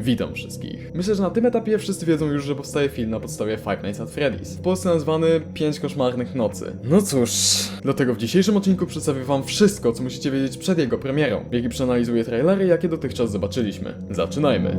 Witam wszystkich. Myślę, że na tym etapie wszyscy wiedzą już, że powstaje film na podstawie Five Nights at Freddy's. W Polsce nazwany Pięć koszmarnych nocy. No cóż, dlatego w dzisiejszym odcinku przedstawię wam wszystko, co musicie wiedzieć przed jego premierą, jak i przeanalizuję trailery, jakie dotychczas zobaczyliśmy. Zaczynajmy.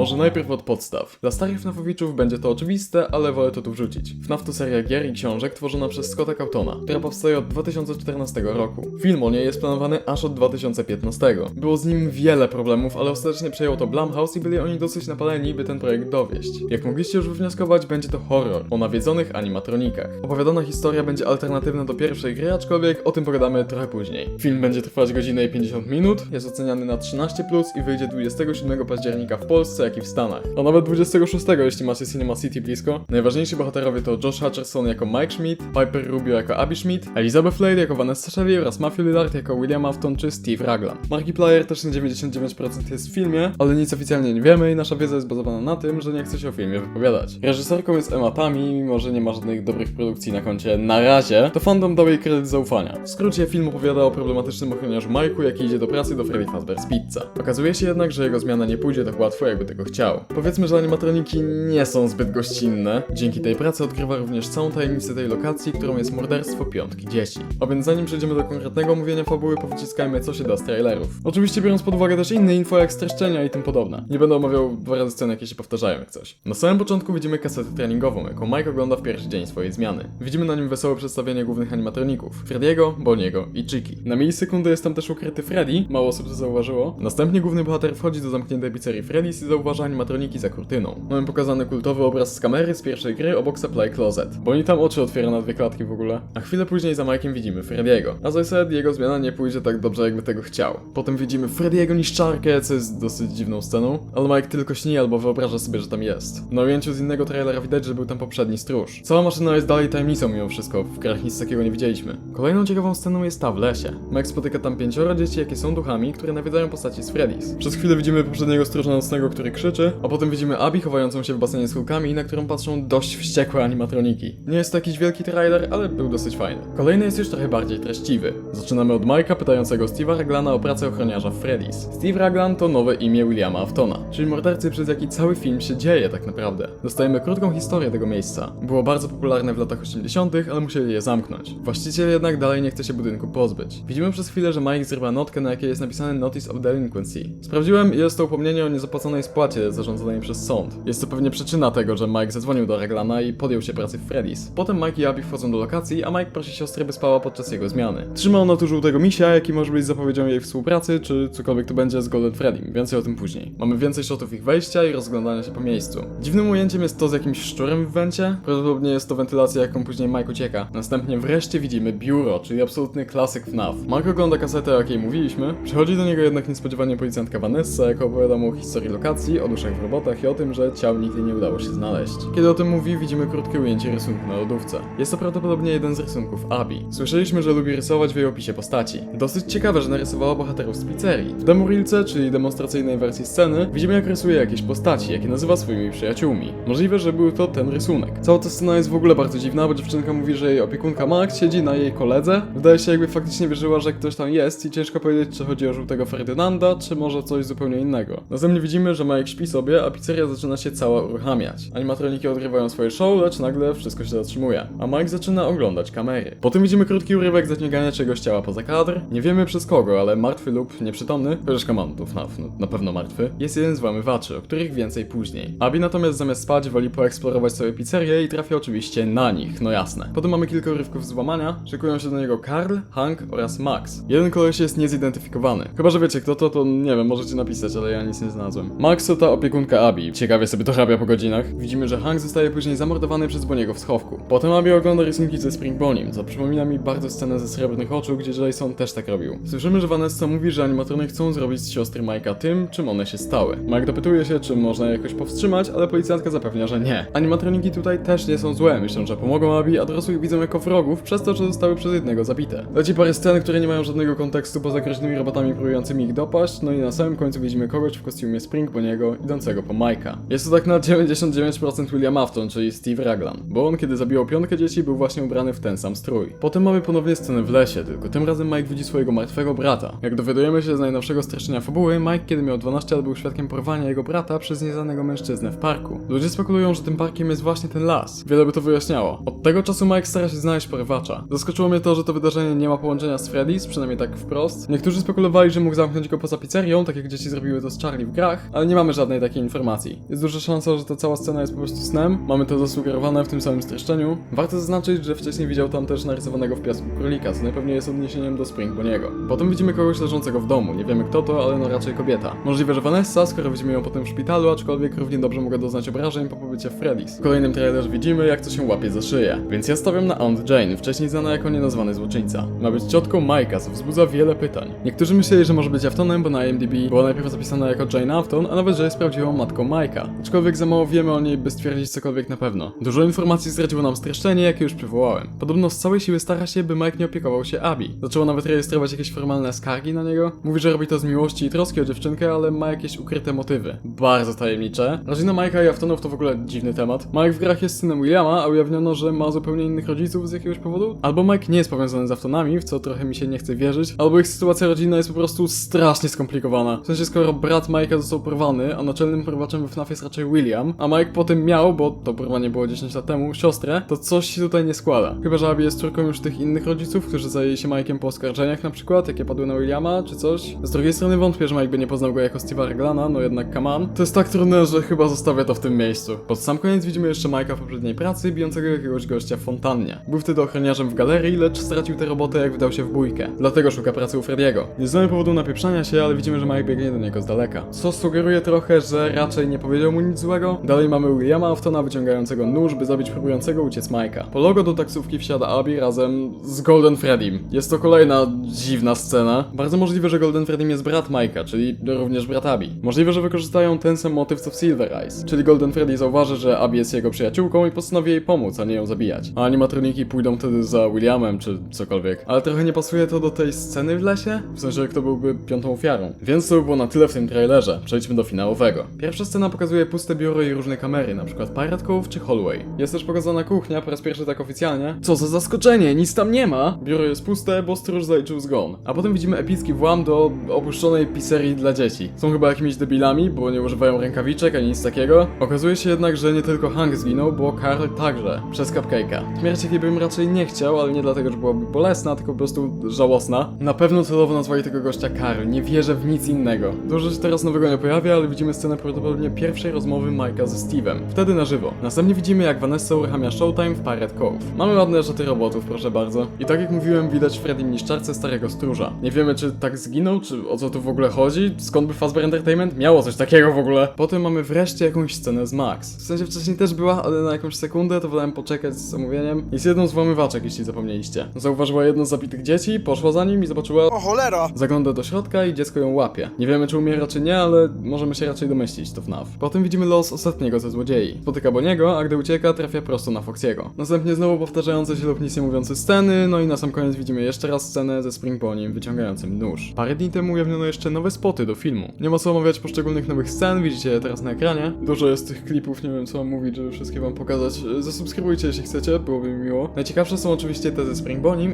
Może najpierw od podstaw. Dla starych FNAFowiczów będzie to oczywiste, ale wolę to tu wrzucić. FNAF to seria gier i książek tworzona przez Scotta Cautona, która powstaje od 2014 roku. Film o niej jest planowany aż od 2015. Było z nim wiele problemów, ale ostatecznie przejął to Blumhouse i byli oni dosyć napaleni, by ten projekt dowieść. Jak mogliście już wywnioskować, będzie to horror o nawiedzonych animatronikach. Opowiadana historia będzie alternatywna do pierwszej gry, aczkolwiek o tym pogadamy trochę później. Film będzie trwać godzinę i 50 minut, jest oceniany na 13+, i wyjdzie 27 października w Polsce, jak i w Stanach. A nawet 26, jeśli macie Cinema City blisko. Najważniejsi bohaterowie to Josh Hutcherson jako Mike Schmidt, Piper Rubio jako Abby Schmidt, Elizabeth Lade jako Vanessa Shelley oraz Matthew Lillard jako William Afton czy Steve Raglan. Markiplier też na 99% jest w filmie, ale nic oficjalnie nie wiemy i nasza wiedza jest bazowana na tym, że nie chce się o filmie wypowiadać. Reżyserką jest Emma Tami, mimo że nie ma żadnych dobrych produkcji na koncie na razie, to fandom dał jej kredyt zaufania. W skrócie film opowiada o problematycznym ochroniarzu Mike'u, jaki idzie do pracy do Freddy Fazbear's Pizza. Okazuje się jednak, że jego zmiana nie pójdzie tak łatwo, jakby tego chciał. Powiedzmy, że animatroniki nie są zbyt gościnne. Dzięki tej pracy odkrywa również całą tajemnicę tej lokacji, którą jest morderstwo piątki dzieci. A więc zanim przejdziemy do konkretnego omówienia fabuły, powyciskajmy co się da z trailerów. Oczywiście biorąc pod uwagę też inne info jak streszczenia i tym podobne. Nie będę omawiał dwa razy scen, jakie się powtarzają jak coś. Na samym początku widzimy kasetę treningową, jaką Mike ogląda w pierwszy dzień swojej zmiany. Widzimy na nim wesołe przedstawienie głównych animatroników. Frediego, Boniego i Chiki. Na milisekundę jest tam też ukryty Freddy, mało osób to zauważyło. Następnie główny bohater wchodzi do zamkniętej pizzerii Freddy's i zauważa animatroniki za kurtyną. Mamy pokazany kultowy obraz z kamery z pierwszej gry obok Supply Closet. Boni tam oczy otwiera na dwie klatki w ogóle. A chwilę później za Mike'iem widzimy Frediego. I said, jego zmiana nie pójdzie tak dobrze jakby tego chciał. Potem widzimy Frediego niszczarkę, co jest dosyć dziwną sceną, ale Mike tylko śni albo wyobraża sobie, że tam jest. Na ujęciu z innego trailera widać, że był tam poprzedni stróż. Cała maszyna jest dalej tajemnicą mimo wszystko, w grach nic takiego nie widzieliśmy. Kolejną ciekawą sceną jest ta w lesie. Mike spotyka tam pięcioro dzieci, jakie są duchami, które nawiedzają postaci z Freddy's. Przez chwilę widzimy poprzedniego stróża nocnego, który krzyczy, a potem widzimy Abby chowającą się w basenie z kulkami, na którą patrzą dość wściekłe animatroniki. Nie jest to jakiś wielki trailer, ale był dosyć fajny. Kolejny jest już trochę bardziej treściwy. Zaczynamy od Mike'a pytającego Steve'a Raglana o pracę ochroniarza Freddy's. Steve Raglan to nowe imię Williama Aftona, czyli mordercy przez jaki cały film się dzieje tak naprawdę. Dostajemy krótką historię tego miejsca. Było bardzo popularne w latach 80., ale musieli je zamknąć. Właściciel jednak dalej nie chce się budynku pozbyć. Widzimy przez chwilę, że Mike zrywa notkę, na jakiej jest napisane Notice of Delinquency. Sprawdziłem i jest to upomnienie o niezapłaconej zarządzanej przez sąd. Jest to pewnie przyczyna tego, że Mike zadzwonił do Raglana i podjął się pracy w Freddy's. Potem Mike i Abby wchodzą do lokacji, a Mike prosi siostrę, by spała podczas jego zmiany. Trzyma ona tu żółtego misia, jaki może być zapowiedzią jej współpracy, czy cokolwiek to będzie z Golden Freddym. Więcej o tym później. Mamy więcej shotów ich wejścia i rozglądania się po miejscu. Dziwnym ujęciem jest to z jakimś szczurem w wencie. Prawdopodobnie jest to wentylacja, jaką później Mike ucieka. Następnie wreszcie widzimy biuro, czyli absolutny klasyk FNAF. Mike ogląda kasetę, o jakiej mówiliśmy. Przychodzi do niego jednak niespodziewanie policjantka Vanessa, jaka opowiada mu o historii lokacji, o duszach w robotach i o tym, że ciał nigdy nie udało się znaleźć. Kiedy o tym mówi, widzimy krótkie ujęcie rysunku na lodówce. Jest to prawdopodobnie jeden z rysunków Abby. Słyszeliśmy, że lubi rysować w jej opisie postaci. Dosyć ciekawe, że narysowała bohaterów z pizzerii. W demorilce, czyli demonstracyjnej wersji sceny, widzimy jak rysuje jakieś postaci, jakie nazywa swoimi przyjaciółmi. Możliwe, że był to ten rysunek. Cała ta scena jest w ogóle bardzo dziwna, bo dziewczynka mówi, że jej opiekunka Max siedzi na jej koledze. Wydaje się jakby faktycznie wierzyła, że ktoś tam jest i ciężko powiedzieć, czy chodzi o żółtego Ferdynanda, czy może coś zupełnie innego. Następnie widzimy, że Mike śpi sobie, a pizzeria zaczyna się cała uruchamiać. Animatroniki odgrywają swoje show, lecz nagle wszystko się zatrzymuje. A Mike zaczyna oglądać kamery. Potem widzimy krótki urywek zaciągania czegoś ciała poza kadr. Nie wiemy przez kogo, ale martwy lub nieprzytomny, chociaż tu FNAF, no, na pewno martwy, jest jeden z włamywaczy, o których więcej później. Abby natomiast zamiast spać woli poeksplorować sobie pizzerię i trafia oczywiście na nich, no jasne. Potem mamy kilka urywków z szykują się do niego Karl, Hank oraz Max. Jeden koleś jest niezidentyfikowany. Chyba, że wiecie kto to, to nie wiem, możecie napisać, ale ja nic nie znalazłem. Max to ta opiekunka Abby. Ciekawie sobie to hrabia po godzinach. Widzimy, że Hank zostaje później zamordowany przez Boniego w schowku. Potem Abby ogląda rysunki ze Spring Bonim, co przypomina mi bardzo scenę ze Srebrnych Oczu, gdzie Jason też tak robił. Słyszymy, że Vanessa mówi, że animatrony chcą zrobić z siostry Mike'a tym, czym one się stały. Mike dopytuje się, czy można je jakoś powstrzymać, ale policjantka zapewnia, że nie. Animatroniki tutaj też nie są złe, myślą, że pomogą Abby, a dorosłych widzą jako wrogów, przez to, że zostały przez jednego zabite. Leci parę scen, które nie mają żadnego kontekstu poza groźnymi robotami próbującymi ich dopaść, no i na samym końcu widzimy kogoś w kostiumie Spring Boniego, Idącego po Mike'a. Jest to tak na 99% William Afton, czyli Steve Raglan, bo on kiedy zabijał piątkę dzieci był właśnie ubrany w ten sam strój. Potem mamy ponownie scenę w lesie, tylko tym razem Mike widzi swojego martwego brata. Jak dowiadujemy się z najnowszego streszczenia fabuły, Mike kiedy miał 12 lat był świadkiem porwania jego brata przez nieznanego mężczyznę w parku. Ludzie spekulują, że tym parkiem jest właśnie ten las. Wiele by to wyjaśniało. Od tego czasu Mike stara się znaleźć porywacza. Zaskoczyło mnie to, że to wydarzenie nie ma połączenia z Freddy's, przynajmniej tak wprost. Niektórzy spekulowali, że mógł zamknąć go poza pizzerią, tak jak dzieci zrobiły to z Charlie w grach, ale nie mamy żadnej takiej informacji. Jest duża szansa, że ta cała scena jest po prostu snem. Mamy to zasugerowane w tym samym streszczeniu. Warto zaznaczyć, że wcześniej widział tam też narysowanego w piasku królika, co najpewniej jest odniesieniem do Spring Boniego. Potem widzimy kogoś leżącego w domu, nie wiemy kto to, ale no raczej kobieta. Możliwe, że Vanessa, skoro widzimy ją potem w szpitalu, aczkolwiek równie dobrze mogła doznać obrażeń po pobycie w Freddy's. W kolejnym trailerze widzimy, jak to się łapie za szyję. Więc ja stawiam na Aunt Jane, wcześniej znana jako nienazwany złoczyńca. Ma być ciotką Majka, co wzbudza wiele pytań. Niektórzy myśleli, że może być Aftonem, bo na IMDb była najpierw zapisana jako Jane Afton, a nawet, że jest prawdziwą matką Majka. Aczkolwiek za mało wiemy o niej, by stwierdzić cokolwiek na pewno. Dużo informacji zdradziło nam streszczenie, jakie już przywołałem. Podobno z całej siły stara się, by Mike nie opiekował się Abby. Zaczęła nawet rejestrować jakieś formalne skargi na niego. Mówi, że robi to z miłości i troski o dziewczynkę, ale ma jakieś ukryte motywy. Bardzo tajemnicze. Rodzina Mike'a i Aftonów to w ogóle dziwny temat. Mike w grach jest synem Williama, a ujawniono, że ma zupełnie innych rodziców z jakiegoś powodu. Albo Mike nie jest powiązany z Aftonami, w co trochę mi się nie chce wierzyć, albo ich sytuacja rodzinna jest po prostu strasznie skomplikowana. W sensie, skoro brat Mike'a został porwany, a naczelnym porwaczem we FNAF jest raczej William, a Mike potem miał, bo to porwanie było 10 lat temu, siostrę, to coś się tutaj nie składa. Chyba, że Abby jest córką już tych innych rodziców, którzy zajęli się Mike'em po oskarżeniach na przykład, jakie padły na Williama, czy coś. Z drugiej strony wątpię, że Mike by nie poznał go jako Steve'a Reglana, no jednak on. To jest tak trudne, że chyba zostawię to w tym miejscu. Pod sam koniec widzimy jeszcze Mike'a w poprzedniej pracy, bijącego jakiegoś gościa w fontannie. Był wtedy ochroniarzem w galerii, lecz stracił tę robotę jak wdał się w bójkę. Dlatego szuka pracy u Frediego. Nie znamy powodu napieprzania się, ale widzimy, że Mike biegnie do niego z daleka. Co sugeruje trochę, że raczej nie powiedział mu nic złego. Dalej mamy Williama Aftona wyciągającego nóż, by zabić próbującego uciec Mike'a. Po logo do taksówki wsiada Abby razem z Golden Freddym. Jest to kolejna dziwna scena. Bardzo możliwe, że Golden Freddym jest brat Mike'a, czyli również brat Abby. Możliwe, że wykorzystają ten sam motyw co w Silver Eyes. Czyli Golden Freddy zauważy, że Abby jest jego przyjaciółką i postanowi jej pomóc, a nie ją zabijać. A animatroniki pójdą wtedy za Williamem czy cokolwiek. Ale trochę nie pasuje to do tej sceny w lesie? W sensie, kto byłby piątą ofiarą. Więc to by było na tyle w tym trailerze. Przejdźmy do Pierwsza scena pokazuje puste biuro i różne kamery, przykład Pirate Cove czy Holloway. Jest też pokazana kuchnia, po raz pierwszy tak oficjalnie. Co za zaskoczenie, nic tam nie ma! Biuro jest puste, bo stróż zaliczył zgon. A potem widzimy epicki włam do opuszczonej pizzerii dla dzieci. Są chyba jakimiś debilami, bo nie używają rękawiczek ani nic takiego. Okazuje się jednak, że nie tylko Hank zginął, bo Karl także, przez cupcake'a. Śmierć jakiej bym raczej nie chciał, ale nie dlatego, że byłaby bolesna, tylko po prostu żałosna. Na pewno celowo nazwali tego gościa Karl, nie wierzę w nic innego. Dużo się teraz nowego nie pojawia, ale widzimy scenę prawdopodobnie pierwszej rozmowy Mike'a ze Steve'em. Wtedy na żywo. Następnie widzimy, jak Vanessa uruchamia Showtime w Pirate Cove. Mamy ładne szaty robotów, proszę bardzo. I tak jak mówiłem, widać w Freddym niszczarce starego stróża. Nie wiemy, czy tak zginął, czy o co tu w ogóle chodzi, skąd by Fazbear Entertainment miało coś takiego w ogóle. Potem mamy wreszcie jakąś scenę z Max. W sensie wcześniej też była, ale na jakąś sekundę to wolałem poczekać z omówieniem. Jest jedną z włamywaczek, jeśli zapomnieliście. Zauważyła jedno z zabitych dzieci, poszła za nim i zobaczyła O cholera! Zagląda do środka i dziecko ją łapie. Nie wiemy, czy umiera, czy nie, ale możemy się raczej domyślić, to FNAF. Potem widzimy los ostatniego ze złodziei. Spotyka Boniego, a gdy ucieka, trafia prosto na Foxiego. Następnie znowu powtarzające się lub nic nie mówiące sceny, no i na sam koniec widzimy jeszcze raz scenę ze Spring Bonim wyciągającym nóż. Parę dni temu ujawniono jeszcze nowe spoty do filmu. Nie ma co omawiać poszczególnych nowych scen, widzicie je teraz na ekranie. Dużo jest tych klipów, nie wiem co mam mówić, żeby wszystkie wam pokazać. Zasubskrybujcie, jeśli chcecie, byłoby mi miło. Najciekawsze są oczywiście te ze Spring Bonim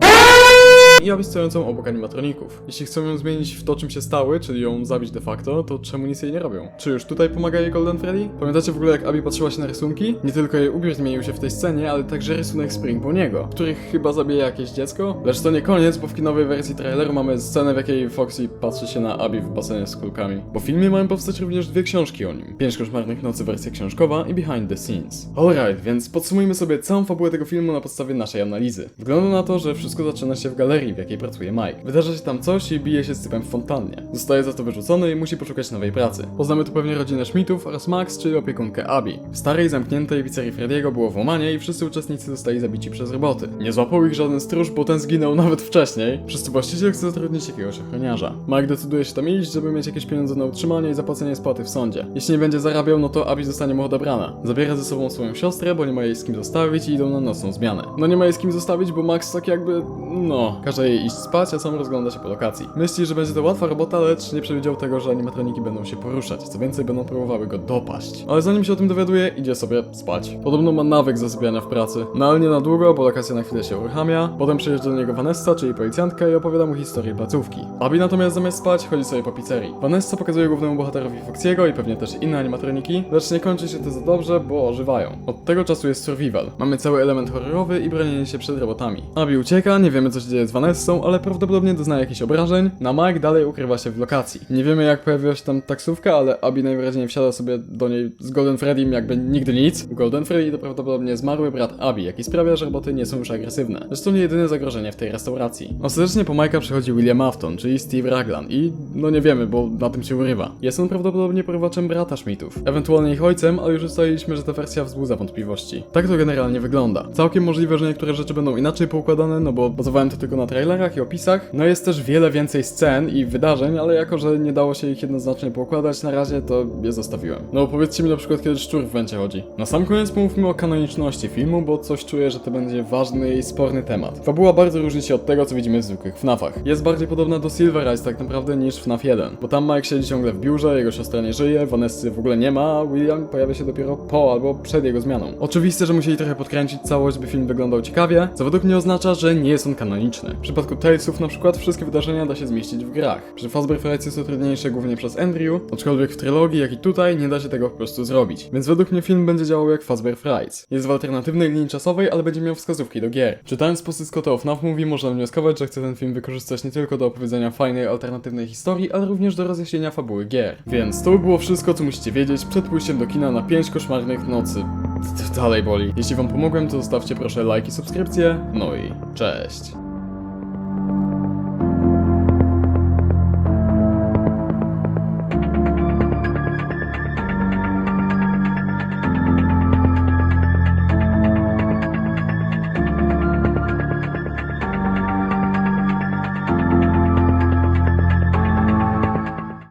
i Abby stojącą obok animatroników. Jeśli chcą ją zmienić w to, czym się stały, czyli ją zabić de facto, to czemu nic jej nie robią? Czy już tutaj pomaga jej Golden Freddy? Pamiętacie w ogóle jak Abby patrzyła się na rysunki? Nie tylko jej ubiór zmienił się w tej scenie, ale także rysunek Spring Boniego, których chyba zabije jakieś dziecko? Lecz to nie koniec, bo w kinowej wersji traileru mamy scenę, w jakiej Foxy patrzy się na Abby w basenie z kulkami. W filmie mają powstać również dwie książki o nim. Pięć koszmarnych nocy wersja książkowa i Behind the Scenes. Alright, więc podsumujmy sobie całą fabułę tego filmu na podstawie naszej analizy. Wygląda na to, że wszystko zaczyna się w galerii, w jakiej pracuje Mike. Wydarza się tam coś i bije się z typem w fontannie. Zostaje za to wyrzucony i musi poszukać nowej pracy. Poznamy tu pewnie rodzinę Schmidtów oraz Max, czyli opiekunkę Abby. W starej, zamkniętej pizzerii Frediego było włamanie i wszyscy uczestnicy zostali zabici przez roboty. Nie złapał ich żaden stróż, bo ten zginął nawet wcześniej. Przez co właściciel chce zatrudnić jakiegoś ochroniarza. Mike decyduje się tam iść, żeby mieć jakieś pieniądze na utrzymanie i zapłacenie spłaty w sądzie. Jeśli nie będzie zarabiał, no to Abby zostanie mu odebrana. Zabiera ze sobą swoją siostrę, bo nie ma jej z kim zostawić i idą na nocną zmianę. No nie ma jej z kim zostawić, bo Max tak jakby... no... każe jej iść spać, a sam rozgląda się po lokacji. Myśli, że będzie to łatwa robota, lecz nie przewidział tego, że animatroniki będą się poruszać, co więcej będą próbowały go dopaść. Ale zanim się o tym dowiaduje, idzie sobie spać. Podobno ma nawyk zasypiania w pracy. No ale nie na długo, bo lokacja na chwilę się uruchamia. Potem przyjeżdża do niego Vanessa, czyli policjantka i opowiada mu historię placówki. Abby natomiast zamiast spać, chodzi sobie po pizzerii. Vanessa pokazuje głównemu bohaterowi Foxiego i pewnie też inne animatroniki, lecz nie kończy się to za dobrze, bo ożywają. Od tego czasu jest survival. Mamy cały element horrorowy i bronienie się przed robotami. Abby ucieka, nie wiemy co się dzieje z Vanessą, ale prawdopodobnie doznaje jakichś obrażeń. Na Mike dalej ukrywa się w lokacji. Nie wiemy jak pojawiła się tam taksówka, ale Abby najwyraźniej wsiada sobie do niej z Golden Freddym jakby nigdy nic. Golden Freddy to prawdopodobnie zmarły brat Abby, jaki sprawia, że roboty nie są już agresywne. Zresztą nie jedyne zagrożenie w tej restauracji. Ostatecznie po Mike'a przychodzi William Afton, czyli Steve Raglan i no nie wiemy, bo na tym się urywa. Jest on prawdopodobnie porwaczem brata Schmidtów. Ewentualnie ich ojcem, ale już ustaliliśmy, że ta wersja wzbudza wątpliwości. Tak to generalnie wygląda. Całkiem możliwe, że niektóre rzeczy będą inaczej poukładane, no bo bazowałem to tylko na trailerach i opisach. No jest też wiele więcej scen i wydarzeń, ale jako, że nie dało się ich jednoznacznie poukładać na razie, to je zostawiłem. No powiedzcie mi na przykład, kiedy szczur w węcie chodzi. Na sam koniec pomówmy o kanoniczności filmu, bo coś czuję, że to będzie ważny i sporny temat. Fabuła bardzo różni się od tego, co widzimy w zwykłych FNAFach. Jest bardziej podobna do Silver Eyes tak naprawdę niż FNAF 1, bo tam Mike siedzi ciągle w biurze, jego siostra nie żyje, Vanessy w ogóle nie ma, a William pojawia się dopiero po albo przed jego zmianą. Oczywiste, że musieli trochę podkręcić całość, by film wyglądał ciekawie, co według mnie oznacza, że nie jest on kanoniczny. Przypadku Talesów na przykład wszystkie wydarzenia da się zmieścić w grach. Przy Fazbear Frights jest to trudniejsze głównie przez Andrew, aczkolwiek w trylogii, jak i tutaj, nie da się tego po prostu zrobić. Więc według mnie film będzie działał jak Fazbear Frights. Jest w alternatywnej linii czasowej, ale będzie miał wskazówki do gier. Czytając posty Scotta of FNAF Movie można wnioskować, że chce ten film wykorzystać nie tylko do opowiedzenia fajnej, alternatywnej historii, ale również do rozjaśnienia fabuły gier. Więc to by było wszystko, co musicie wiedzieć przed pójściem do kina na 5 koszmarnych nocy. Dalej boli. Jeśli wam pomogłem, to zostawcie proszę like i subskrypcję. No i cześć.